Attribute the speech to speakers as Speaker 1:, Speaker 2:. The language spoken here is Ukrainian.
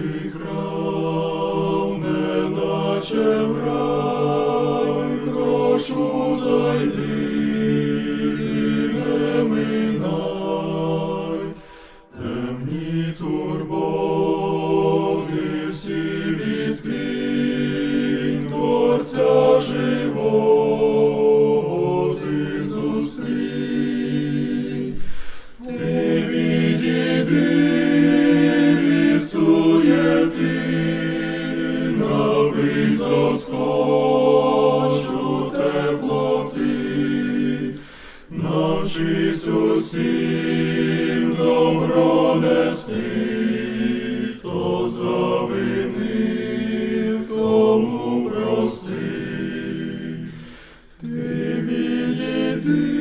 Speaker 1: Божий храм, неначе прошу зайди, не минай, земні турботи всі відкинь, Крізь заскочу теплоти, навчись усім добро нести, хто завинив, тому прости, ти відійди.